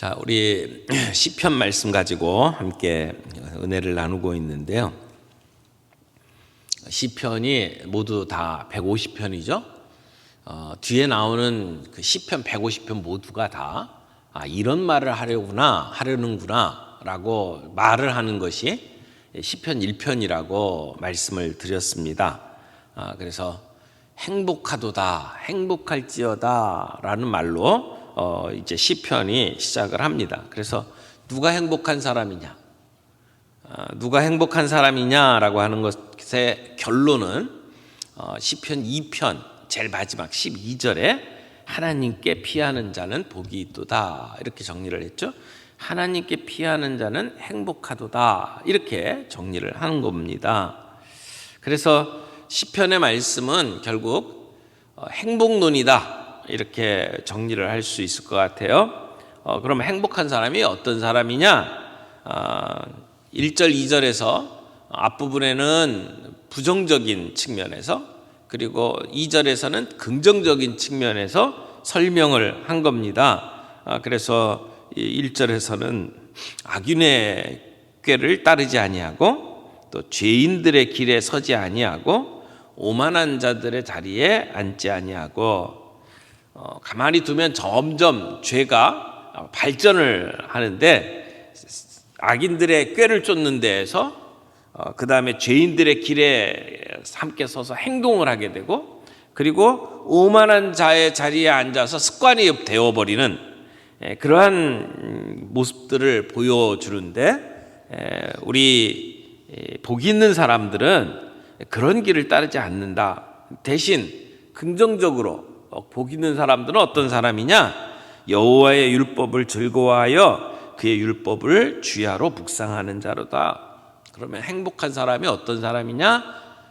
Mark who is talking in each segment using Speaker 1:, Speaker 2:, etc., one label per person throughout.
Speaker 1: 자, 우리 시편 말씀 가지고 함께 은혜를 나누고 있는데요. 시편이 모두 다 150편이죠. 어, 뒤에 나오는 그 시편 150편 모두가 다 아, 이런 말을 하려구나 하려는구나라고 말을 하는 것이 시편 1편이라고 말씀을 드렸습니다. 아, 그래서 행복하도다, 행복할지어다라는 말로 어, 이제 시편이 시작을 합니다. 그래서 누가 행복한 사람이냐, 어, 누가 행복한 사람이냐라고 하는 것의 결론은 어, 시편 2편 제일 마지막 12절에 하나님께 피하는 자는 복이 있도다 이렇게 정리를 했죠. 하나님께 피하는 자는 행복하도다 이렇게 정리를 하는 겁니다. 그래서 시편의 말씀은 결국 어, 행복론이다 이렇게 정리를 할 수 있을 것 같아요. 어, 그럼 행복한 사람이 어떤 사람이냐? 어, 1절, 2절에서 앞부분에는 부정적인 측면에서 그리고 2절에서는 긍정적인 측면에서 설명을 한 겁니다. 아, 그래서 1절에서는 악인의 꾀를 따르지 아니하고 또 죄인들의 길에 서지 아니하고 오만한 자들의 자리에 앉지 아니하고 어, 가만히 두면 점점 죄가 발전을 하는데 악인들의 꾀를 쫓는 데에서 어, 그 다음에 죄인들의 길에 함께 서서 행동을 하게 되고 그리고 오만한 자의 자리에 앉아서 습관이 되어버리는 예, 그러한 모습들을 보여주는데 예, 우리 복 있는 사람들은 그런 길을 따르지 않는다. 대신 긍정적으로 어, 복 있는 사람들은 어떤 사람이냐? 여호와의 율법을 즐거워하여 그의 율법을 주야로 묵상하는 자로다. 그러면 행복한 사람이 어떤 사람이냐?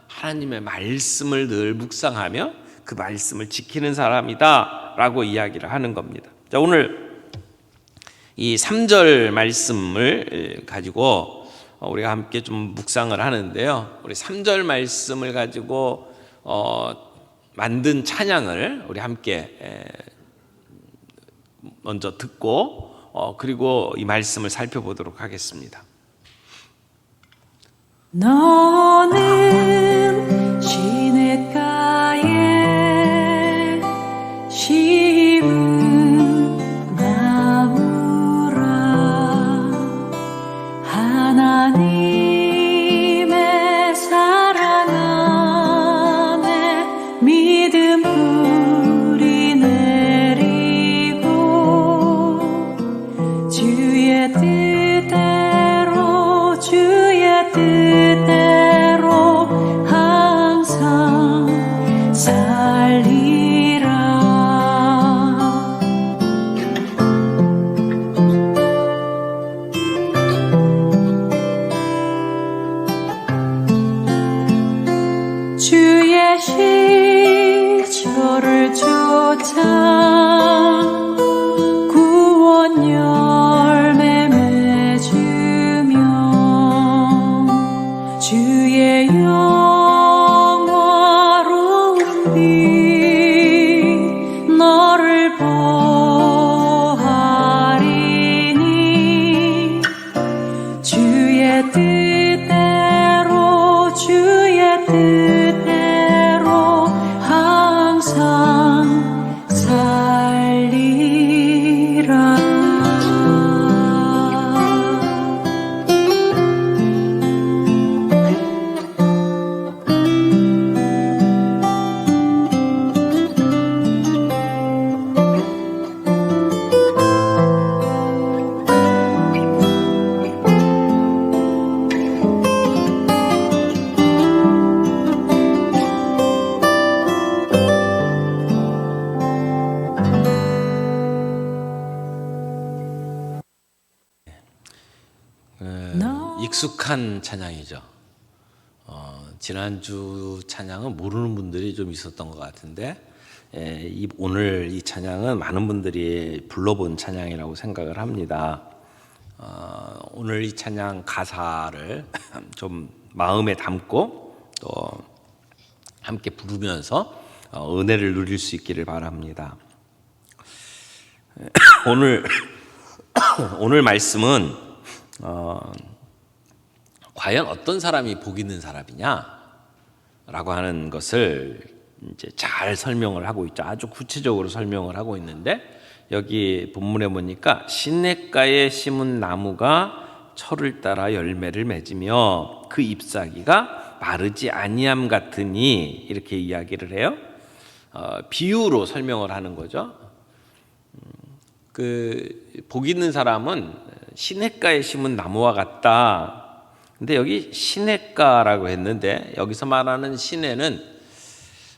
Speaker 1: 하나님의 말씀을 늘 묵상하며 그 말씀을 지키는 사람이다라고 이야기를 하는 겁니다. 자, 오늘 이 3절 말씀을 가지고 우리가 함께 좀 묵상을 하는데요. 우리 3절 말씀을 가지고 어, 만든 찬양을 우리 함께 먼저 듣고 어, 그리고 이 말씀을 살펴보도록 하겠습니다.
Speaker 2: 너는 주의
Speaker 1: 익숙한 찬양이죠. 어, 지난주 찬양은 모르는 분들이 좀 있었던 것 같은데 예, 이, 오늘 이 찬양은 많은 분들이 불러본 찬양이라고 생각을 합니다. 어, 오늘 이 찬양 가사를 좀 마음에 담고 또 함께 부르면서 어, 은혜를 누릴 수 있기를 바랍니다. 오늘 오늘 말씀은 어, 과연 어떤 사람이 복 있는 사람이냐라고 하는 것을 이제 잘 설명을 하고 있죠. 아주 구체적으로 설명을 하고 있는데 여기 본문에 보니까 시냇가에 심은 나무가 철을 따라 열매를 맺으며 그 잎사귀가 마르지 아니함 같으니 이렇게 이야기를 해요. 어, 비유로 설명을 하는 거죠. 그 복 있는 사람은 시냇가에 심은 나무와 같다. 근데 여기 시냇가라고 했는데 여기서 말하는 시내는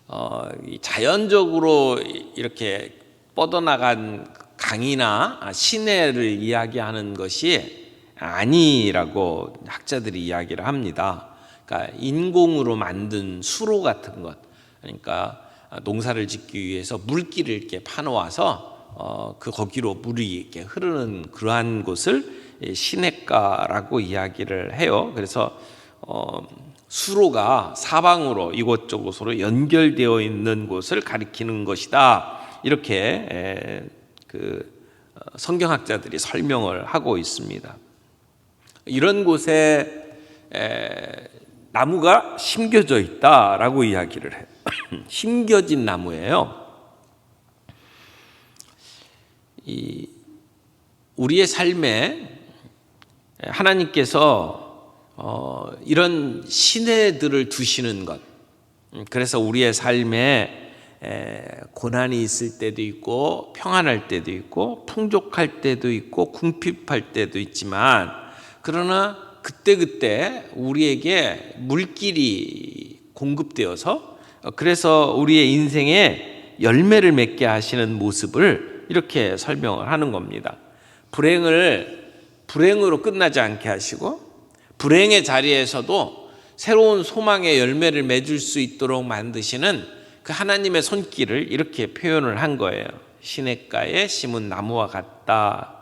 Speaker 1: 어, 이 자연적으로 이렇게 뻗어나간 강이나 시내를 이야기하는 것이 아니라고 학자들이 이야기를 합니다. 그러니까 인공으로 만든 수로 같은 것, 그러니까 농사를 짓기 위해서 물길을 이렇게 파놓아서 어, 그 거기로 물이 이렇게 흐르는 그러한 곳을 이 시냇가라고 이야기를 해요. 그래서 어, 수로가 사방으로 이곳저곳으로 연결되어 있는 곳을 가리키는 것이다. 이렇게 에, 그 어, 성경학자들이 설명을 하고 있습니다. 이런 곳에 에, 나무가 심겨져 있다라고 이야기를 해요. 심겨진 나무예요. 이 우리의 삶에 하나님께서 어, 이런 시내들을 두시는 것. 음, 그래서 우리의 삶에 에, 고난이 있을 때도 있고 평안할 때도 있고 풍족할 때도 있고 궁핍할 때도 있지만 그러나 그때 그때 우리에게 물길이 공급되어서 어, 그래서 우리의 인생에 열매를 맺게 하시는 모습을 이렇게 설명을 하는 겁니다. 불행을 불행으로 끝나지 않게 하시고 불행의 자리에서도 새로운 소망의 열매를 맺을 수 있도록 만드시는 그 하나님의 손길을 이렇게 표현을 한 거예요. 시냇가에 심은 나무와 같다.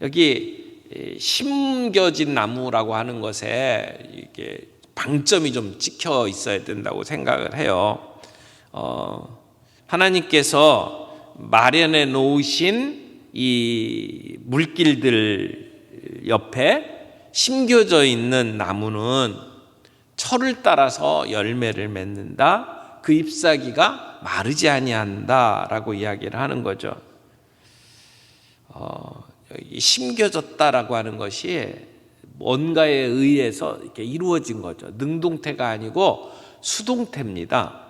Speaker 1: 여기 심겨진 나무라고 하는 것에 이게 방점이 좀 찍혀 있어야 된다고 생각을 해요. 어, 하나님께서 마련해 놓으신 이 물길들 옆에 심겨져 있는 나무는 철을 따라서 열매를 맺는다. 그 잎사귀가 마르지 아니한다라고 이야기를 하는 거죠. 어, 심겨졌다라고 하는 것이 뭔가에 의해서 이렇게 이루어진 거죠. 능동태가 아니고 수동태입니다.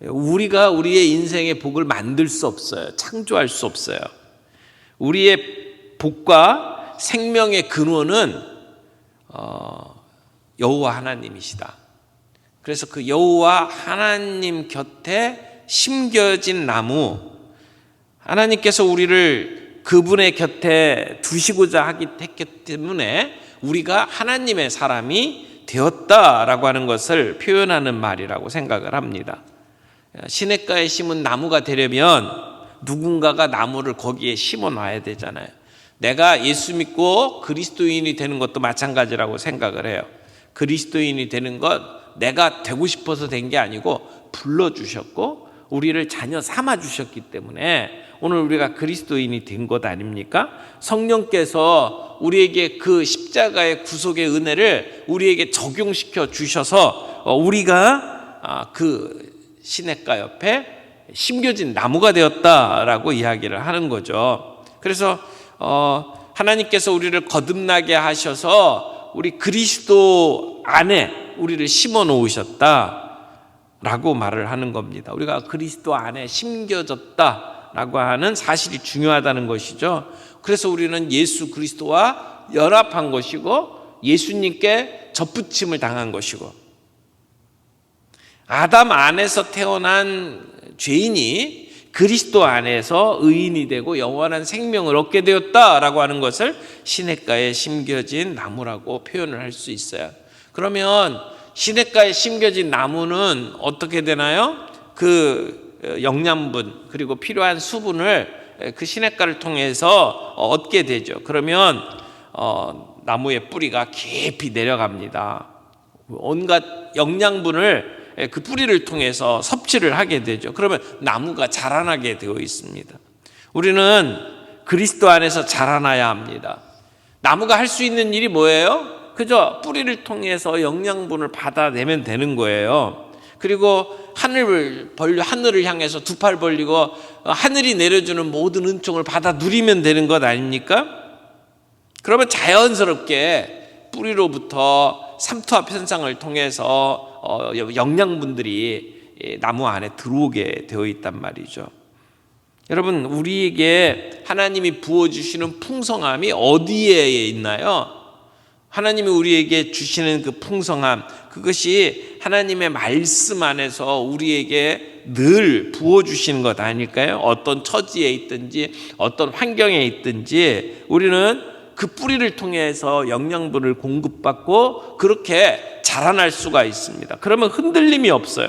Speaker 1: 우리가 우리의 인생의 복을 만들 수 없어요. 창조할 수 없어요. 우리의 복과 생명의 근원은 어, 여호와 하나님이시다. 그래서 그 여호와 하나님 곁에 심겨진 나무, 하나님께서 우리를 그분의 곁에 두시고자 하기 때문에 우리가 하나님의 사람이 되었다라고 하는 것을 표현하는 말이라고 생각을 합니다. 시냇가에 심은 나무가 되려면 누군가가 나무를 거기에 심어 놔야 되잖아요. 내가 예수 믿고 그리스도인이 되는 것도 마찬가지라고 생각을 해요. 그리스도인이 되는 것 내가 되고 싶어서 된 게 아니고 불러 주셨고 우리를 자녀 삼아 주셨기 때문에 오늘 우리가 그리스도인이 된 것 아닙니까? 성령께서 우리에게 그 십자가의 구속의 은혜를 우리에게 적용시켜 주셔서 우리가 그 시냇가 옆에 심겨진 나무가 되었다라고 이야기를 하는 거죠. 그래서 어, 하나님께서 우리를 거듭나게 하셔서 우리 그리스도 안에 우리를 심어 놓으셨다라고 말을 하는 겁니다. 우리가 그리스도 안에 심겨졌다라고 하는 사실이 중요하다는 것이죠. 그래서 우리는 예수 그리스도와 연합한 것이고 예수님께 접붙임을 당한 것이고 아담 안에서 태어난 죄인이 그리스도 안에서 의인이 되고 영원한 생명을 얻게 되었다라고 하는 것을 시냇가에 심겨진 나무라고 표현을 할 수 있어요. 그러면 시냇가에 심겨진 나무는 어떻게 되나요? 그 영양분 그리고 필요한 수분을 그 시냇가를 통해서 얻게 되죠. 그러면 어, 나무의 뿌리가 깊이 내려갑니다. 온갖 영양분을 그 뿌리를 통해서 섭취를 하게 되죠. 그러면 나무가 자라나게 되어 있습니다. 우리는 그리스도 안에서 자라나야 합니다. 나무가 할 수 있는 일이 뭐예요? 그저 뿌리를 통해서 영양분을 받아내면 되는 거예요. 그리고 하늘을 벌려 하늘을 향해서 두 팔 벌리고 어, 하늘이 내려주는 모든 은총을 받아 누리면 되는 것 아닙니까? 그러면 자연스럽게 뿌리로부터 삼투압 현상을 통해서 어, 영양분들이 이 나무 안에 들어오게 되어 있단 말이죠. 여러분, 우리에게 하나님이 부어 주시는 풍성함이 어디에 있나요? 하나님이 우리에게 주시는 그 풍성함, 그것이 하나님의 말씀 안에서 우리에게 늘 부어 주시는 것 아닐까요? 어떤 처지에 있든지, 어떤 환경에 있든지, 우리는 그 뿌리를 통해서 영양분을 공급받고 그렇게 자라날 수가 있습니다. 그러면 흔들림이 없어요.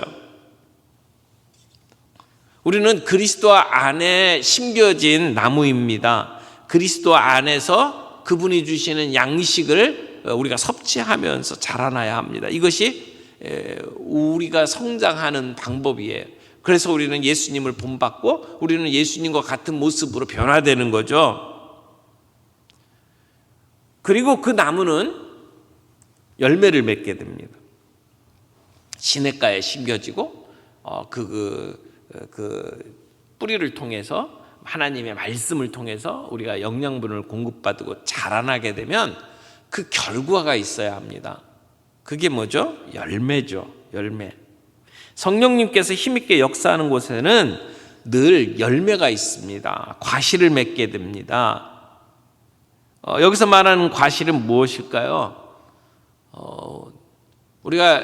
Speaker 1: 우리는 그리스도 안에 심겨진 나무입니다. 그리스도 안에서 그분이 주시는 양식을 우리가 섭취하면서 자라나야 합니다. 이것이 우리가 성장하는 방법이에요. 그래서 우리는 예수님을 본받고 우리는 예수님과 같은 모습으로 변화되는 거죠. 그리고 그 나무는 열매를 맺게 됩니다. 시냇가에 심겨지고 어, 그, 그, 그 뿌리를 통해서 하나님의 말씀을 통해서 우리가 영양분을 공급받고 자라나게 되면 그 결과가 있어야 합니다. 그게 뭐죠? 열매죠. 열매. 성령님께서 힘있게 역사하는 곳에는 늘 열매가 있습니다. 과실을 맺게 됩니다. 어, 여기서 말하는 과실은 무엇일까요? 어, 우리가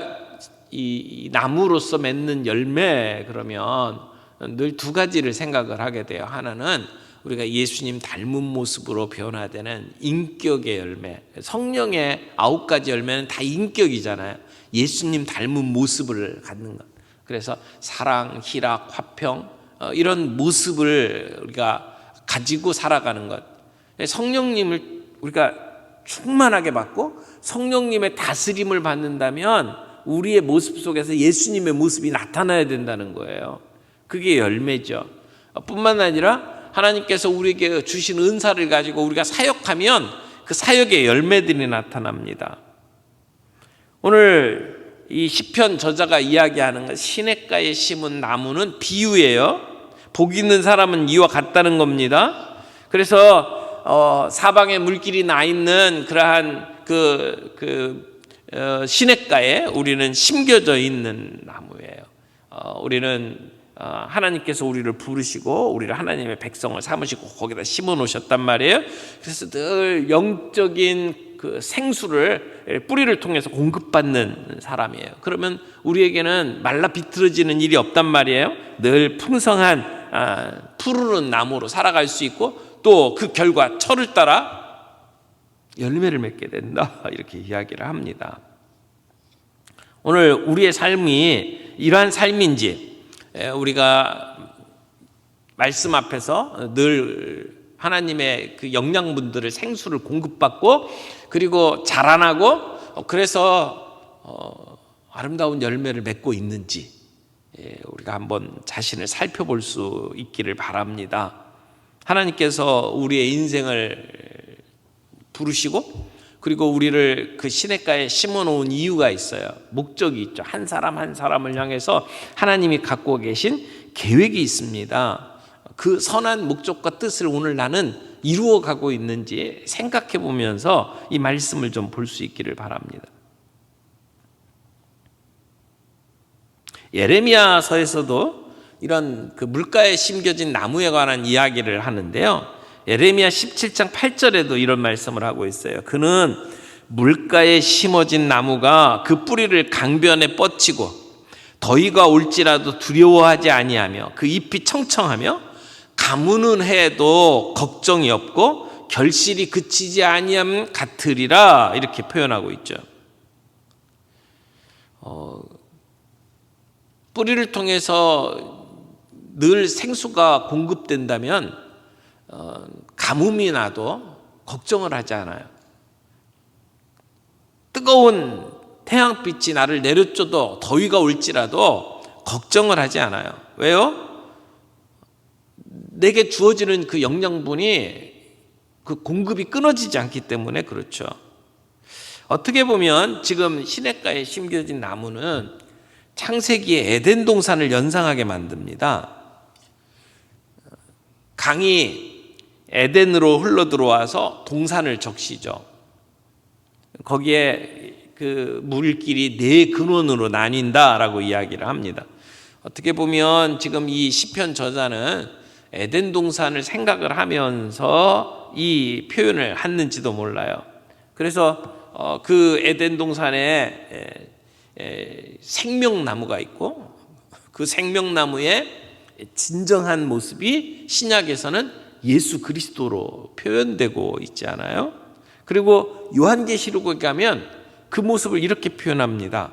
Speaker 1: 이, 이 나무로서 맺는 열매 그러면 늘 두 가지를 생각을 하게 돼요. 하나는 우리가 예수님 닮은 모습으로 변화되는 인격의 열매. 성령의 아홉 가지 열매는 다 인격이잖아요. 예수님 닮은 모습을 갖는 것. 그래서 사랑, 희락, 화평 어, 이런 모습을 우리가 가지고 살아가는 것. 성령님을 우리가 충만하게 받고 성령님의 다스림을 받는다면 우리의 모습 속에서 예수님의 모습이 나타나야 된다는 거예요. 그게 열매죠. 뿐만 아니라 하나님께서 우리에게 주신 은사를 가지고 우리가 사역하면 그 사역의 열매들이 나타납니다. 오늘 이 시편 저자가 이야기하는 것 시냇가에 심은 나무는 비유예요. 복 있는 사람은 이와 같다는 겁니다. 그래서 어, 사방에 물길이 나 있는 그러한 그, 그 어, 시냇가에 우리는 심겨져 있는 나무예요. 어, 우리는 어, 하나님께서 우리를 부르시고 우리를 하나님의 백성을 삼으시고 거기다 심어 놓으셨단 말이에요. 그래서 늘 영적인 그 생수를 뿌리를 통해서 공급받는 사람이에요. 그러면 우리에게는 말라 비틀어지는 일이 없단 말이에요. 늘 풍성한 아, 푸르른 나무로 살아갈 수 있고 또 그 결과 철을 따라 열매를 맺게 된다 이렇게 이야기를 합니다. 오늘 우리의 삶이 이러한 삶인지 우리가 말씀 앞에서 늘 하나님의 그 영양분들을 생수를 공급받고 그리고 자라나고 그래서 어, 아름다운 열매를 맺고 있는지 우리가 한번 자신을 살펴볼 수 있기를 바랍니다. 하나님께서 우리의 인생을 부르시고 그리고 우리를 그 시냇가에 심어 놓은 이유가 있어요. 목적이 있죠. 한 사람 한 사람을 향해서 하나님이 갖고 계신 계획이 있습니다. 그 선한 목적과 뜻을 오늘 나는 이루어 가고 있는지 생각해 보면서 이 말씀을 좀 볼 수 있기를 바랍니다. 예레미야서에서도 이런 그 물가에 심겨진 나무에 관한 이야기를 하는데요. 예레미야 17장 8절에도 이런 말씀을 하고 있어요. 그는 물가에 심어진 나무가 그 뿌리를 강변에 뻗치고 더위가 올지라도 두려워하지 아니하며 그 잎이 청청하며 가무는 해도 걱정이 없고 결실이 그치지 아니함 같으리라 이렇게 표현하고 있죠. 어, 뿌리를 통해서 늘 생수가 공급된다면 어, 가뭄이 나도 걱정을 하지 않아요. 뜨거운 태양빛이 나를 내려줘도 더위가 올지라도 걱정을 하지 않아요. 왜요? 내게 주어지는 그 영양분이 그 공급이 끊어지지 않기 때문에 그렇죠. 어떻게 보면 지금 시냇가에 심겨진 나무는 창세기의 에덴 동산을 연상하게 만듭니다. 강이 에덴으로 흘러 들어와서 동산을 적시죠. 거기에 그 물길이 네 근원으로 나뉜다라고 이야기를 합니다. 어떻게 보면 지금 이 시편 저자는 에덴 동산을 생각을 하면서 이 표현을 했는지도 몰라요. 그래서 어, 그 에덴 동산에 생명나무가 있고 그 생명나무의 진정한 모습이 신약에서는 예수 그리스도로 표현되고 있지 않아요? 그리고 요한계시록에 가면 그 모습을 이렇게 표현합니다.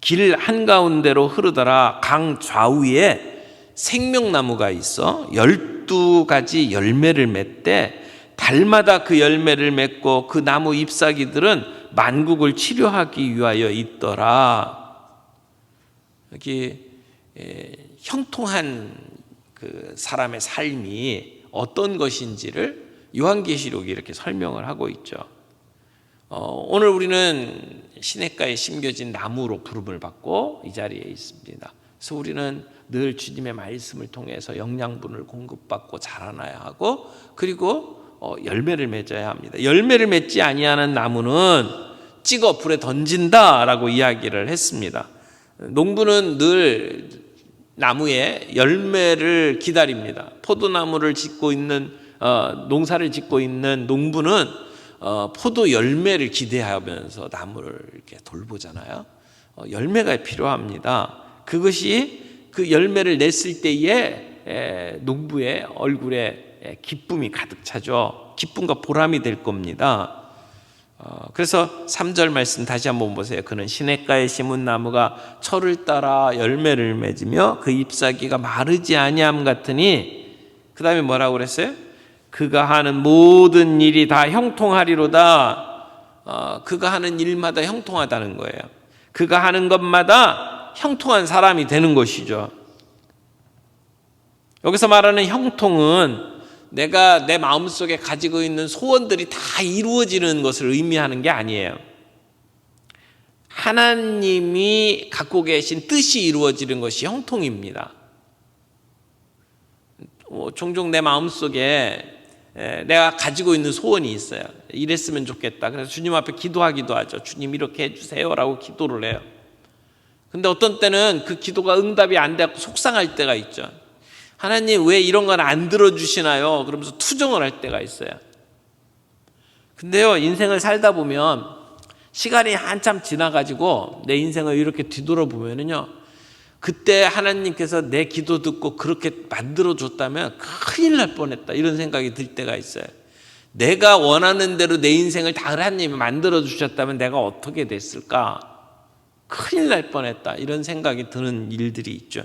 Speaker 1: 길 한가운데로 흐르더라 강 좌우에 생명나무가 있어 열두 가지 열매를 맺되 달마다 그 열매를 맺고 그 나무 잎사귀들은 만국을 치료하기 위하여 있더라. 여기 에, 형통한 그 사람의 삶이 어떤 것인지를 요한계시록이 이렇게 설명을 하고 있죠. 어, 오늘 우리는 시냇가에 심겨진 나무로 부름을 받고 이 자리에 있습니다. 그래서 우리는 늘 주님의 말씀을 통해서 영양분을 공급받고 자라나야 하고 그리고 어, 열매를 맺어야 합니다. 열매를 맺지 아니하는 나무는 찍어 불에 던진다라고 이야기를 했습니다. 농부는 늘 나무에 열매를 기다립니다. 포도나무를 짓고 있는 어, 농사를 짓고 있는 농부는 어, 포도 열매를 기대하면서 나무를 이렇게 돌보잖아요. 어, 열매가 필요합니다. 그것이 그 열매를 냈을 때에 에, 농부의 얼굴에 에, 기쁨이 가득 차죠. 기쁨과 보람이 될 겁니다. 어, 그래서 3절 말씀 다시 한번 보세요. 그는 시냇가에 심은 나무가 철을 따라 열매를 맺으며 그 잎사귀가 마르지 아니함 같으니 그 다음에 뭐라고 그랬어요? 그가 하는 모든 일이 다 형통하리로다. 어, 그가 하는 일마다 형통하다는 거예요. 그가 하는 것마다 형통한 사람이 되는 것이죠. 여기서 말하는 형통은 내가 내 마음속에 가지고 있는 소원들이 다 이루어지는 것을 의미하는 게 아니에요. 하나님이 갖고 계신 뜻이 이루어지는 것이 형통입니다. 어, 종종 내 마음속에 에, 내가 가지고 있는 소원이 있어요. 이랬으면 좋겠다. 그래서 주님 앞에 기도하기도 하죠. 주님 이렇게 해주세요라고 기도를 해요. 근데 어떤 때는 그 기도가 응답이 안 되고 속상할 때가 있죠. 하나님 왜 이런 건 안 들어주시나요? 그러면서 투정을 할 때가 있어요. 근데요, 인생을 살다 보면 시간이 한참 지나가지고 내 인생을 이렇게 뒤돌아보면은요, 그때 하나님께서 내 기도 듣고 그렇게 만들어줬다면 큰일 날 뻔했다. 이런 생각이 들 때가 있어요. 내가 원하는 대로 내 인생을 다 하나님이 만들어주셨다면 내가 어떻게 됐을까? 큰일 날 뻔했다. 이런 생각이 드는 일들이 있죠.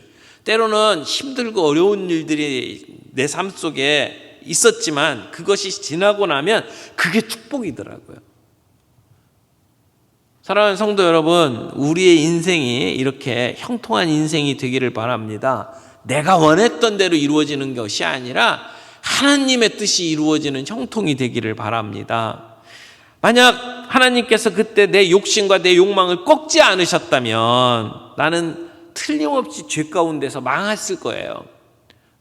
Speaker 1: 때로는 힘들고 어려운 일들이 내 삶 속에 있었지만 그것이 지나고 나면 그게 축복이더라고요. 사랑하는 성도 여러분, 우리의 인생이 이렇게 형통한 인생이 되기를 바랍니다. 내가 원했던 대로 이루어지는 것이 아니라 하나님의 뜻이 이루어지는 형통이 되기를 바랍니다. 만약 하나님께서 그때 내 욕심과 내 욕망을 꺾지 않으셨다면 나는 틀림없이 죄 가운데서 망했을 거예요.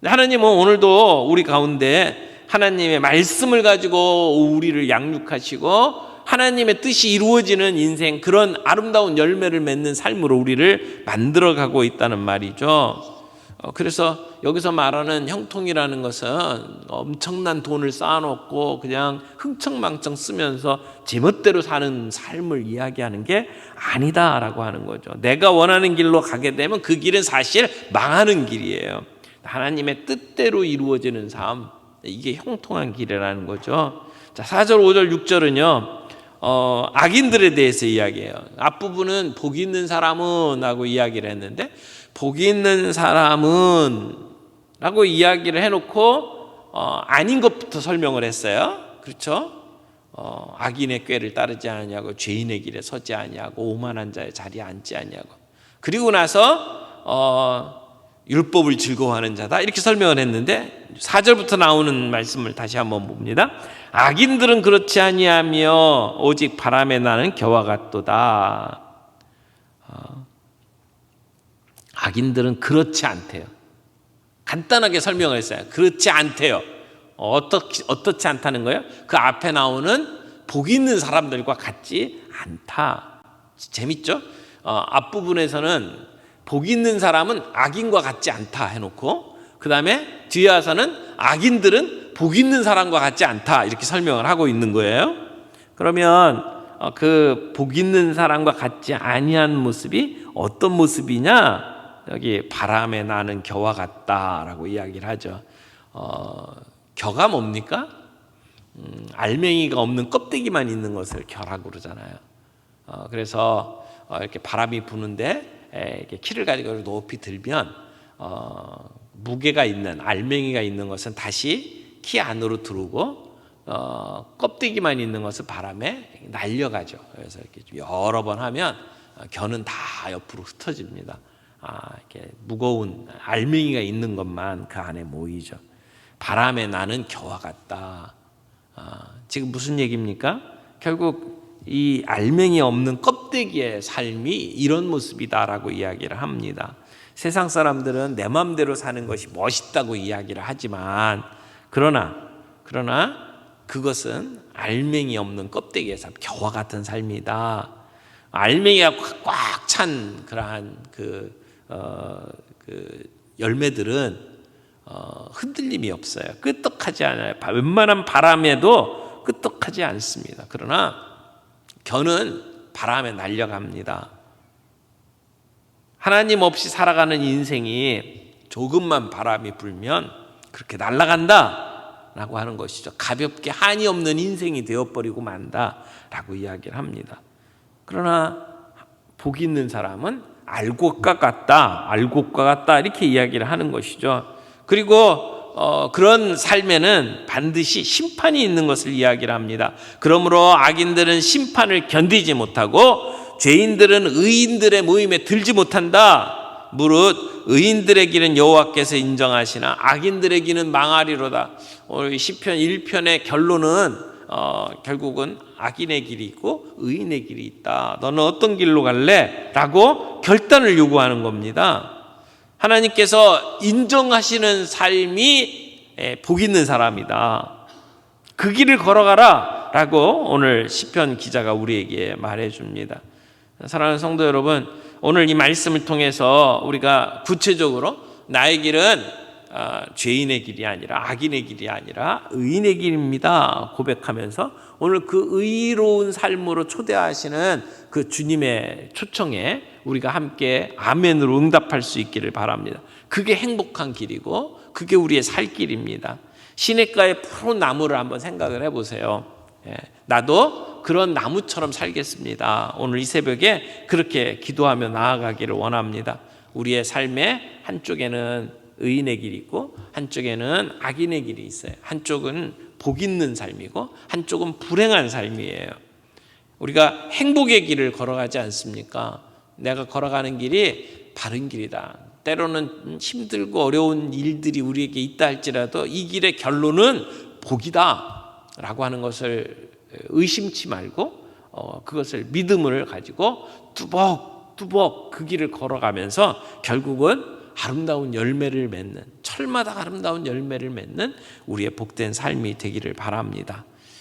Speaker 1: 하나님은 오늘도 우리 가운데 하나님의 말씀을 가지고 우리를 양육하시고 하나님의 뜻이 이루어지는 인생 그런 아름다운 열매를 맺는 삶으로 우리를 만들어가고 있다는 말이죠. 어, 그래서 여기서 말하는 형통이라는 것은 엄청난 돈을 쌓아놓고 그냥 흥청망청 쓰면서 제멋대로 사는 삶을 이야기하는 게 아니다라고 하는 거죠. 내가 원하는 길로 가게 되면 그 길은 사실 망하는 길이에요. 하나님의 뜻대로 이루어지는 삶, 이게 형통한 길이라는 거죠. 자, 4절, 5절, 6절은요, 어, 악인들에 대해서 이야기해요. 앞부분은 복 있는 사람은 하고 이야기를 했는데, 복 있는 사람은 라고 이야기를 해놓고, 어, 아닌 것부터 설명을 했어요. 그렇죠? 어, 악인의 꾀를 따르지 아니하고 죄인의 길에 서지 아니하고 오만한 자의 자리에 앉지 아니하고 그리고 나서 어, 율법을 즐거워하는 자다 이렇게 설명을 했는데 4절부터 나오는 말씀을 다시 한번 봅니다. 악인들은 그렇지 아니하며 오직 바람에 나는 겨와 같도다. 어, 악인들은 그렇지 않대요. 간단하게 설명을 했어요. 그렇지 않대요. 어떻게 어떻지 않다는 거예요? 그 앞에 나오는 복 있는 사람들과 같지 않다. 재밌죠? 어, 앞부분에서는 복 있는 사람은 악인과 같지 않다 해놓고 그 다음에 뒤에 와서는 악인들은 복 있는 사람과 같지 않다 이렇게 설명을 하고 있는 거예요. 그러면 어, 그복 있는 사람과 같지 아니한 모습이 어떤 모습이냐? 여기 바람에 나는 겨와 같다라고 이야기를 하죠. 어, 겨가 뭡니까? 음, 알맹이가 없는 껍데기만 있는 것을 겨라고 그러잖아요. 어, 그래서 어, 이렇게 바람이 부는데 에, 이렇게 키를 가지고 높이 들면 어, 무게가 있는 알맹이가 있는 것은 다시 키 안으로 들어오고 어, 껍데기만 있는 것은 바람에 날려가죠. 그래서 이렇게 좀 여러 번 하면 어, 겨는 다 옆으로 흩어집니다. 아, 이렇게 무거운 알맹이가 있는 것만 그 안에 모이죠. 바람에 나는 겨와 같다. 아, 지금 무슨 얘기입니까? 결국 이 알맹이 없는 껍데기의 삶이 이런 모습이다라고 이야기를 합니다. 세상 사람들은 내 마음대로 사는 것이 멋있다고 이야기를 하지만 그러나 그러나 그것은 알맹이 없는 껍데기의 삶, 겨와 같은 삶이다. 알맹이가 꽉 찬 그러한 그, 어, 그 열매들은 어, 흔들림이 없어요. 끄떡하지 않아요. 바- 웬만한 바람에도 끄떡하지 않습니다. 그러나 겨는 바람에 날려갑니다. 하나님 없이 살아가는 인생이 조금만 바람이 불면 그렇게 날아간다라고 하는 것이죠. 가볍게 한이 없는 인생이 되어버리고 만다라고 이야기를 합니다. 그러나 복 있는 사람은 알곡과 같다, 알곡과 같다 이렇게 이야기를 하는 것이죠. 그리고 어, 그런 삶에는 반드시 심판이 있는 것을 이야기를 합니다. 그러므로 악인들은 심판을 견디지 못하고 죄인들은 의인들의 모임에 들지 못한다. 무릇 의인들의 길은 여호와께서 인정하시나 악인들의 길은 망하리로다. 오늘 시편 1편의 결론은 어, 결국은 악인의 길이 있고 의인의 길이 있다. 너는 어떤 길로 갈래? 라고 결단을 요구하는 겁니다. 하나님께서 인정하시는 삶이 에, 복 있는 사람이다. 그 길을 걸어가라 라고 오늘 시편 기자가 우리에게 말해 줍니다. 사랑하는 성도 여러분, 오늘 이 말씀을 통해서 우리가 구체적으로 나의 길은 아, 죄인의 길이 아니라 악인의 길이 아니라 의인의 길입니다. 고백하면서 오늘 그 의로운 삶으로 초대하시는 그 주님의 초청에 우리가 함께 아멘으로 응답할 수 있기를 바랍니다. 그게 행복한 길이고 그게 우리의 살 길입니다. 시냇가의 푸른 나무를 한번 생각을 해보세요. 예, 나도 그런 나무처럼 살겠습니다. 오늘 이 새벽에 그렇게 기도하며 나아가기를 원합니다. 우리의 삶의 한쪽에는 의인의 길이 있고 한쪽에는 악인의 길이 있어요. 한쪽은 복 있는 삶이고 한쪽은 불행한 삶이에요. 우리가 행복의 길을 걸어가지 않습니까? 내가 걸어가는 길이 바른 길이다. 때로는 힘들고 어려운 일들이 우리에게 있다 할지라도 이 길의 결론은 복이다. 라고 하는 것을 의심치 말고 어, 그것을 믿음을 가지고 뚜벅 뚜벅 그 길을 걸어가면서 결국은 아름다운 열매를 맺는 철마다 아름다운 열매를 맺는 우리의 복된 삶이 되기를 바랍니다.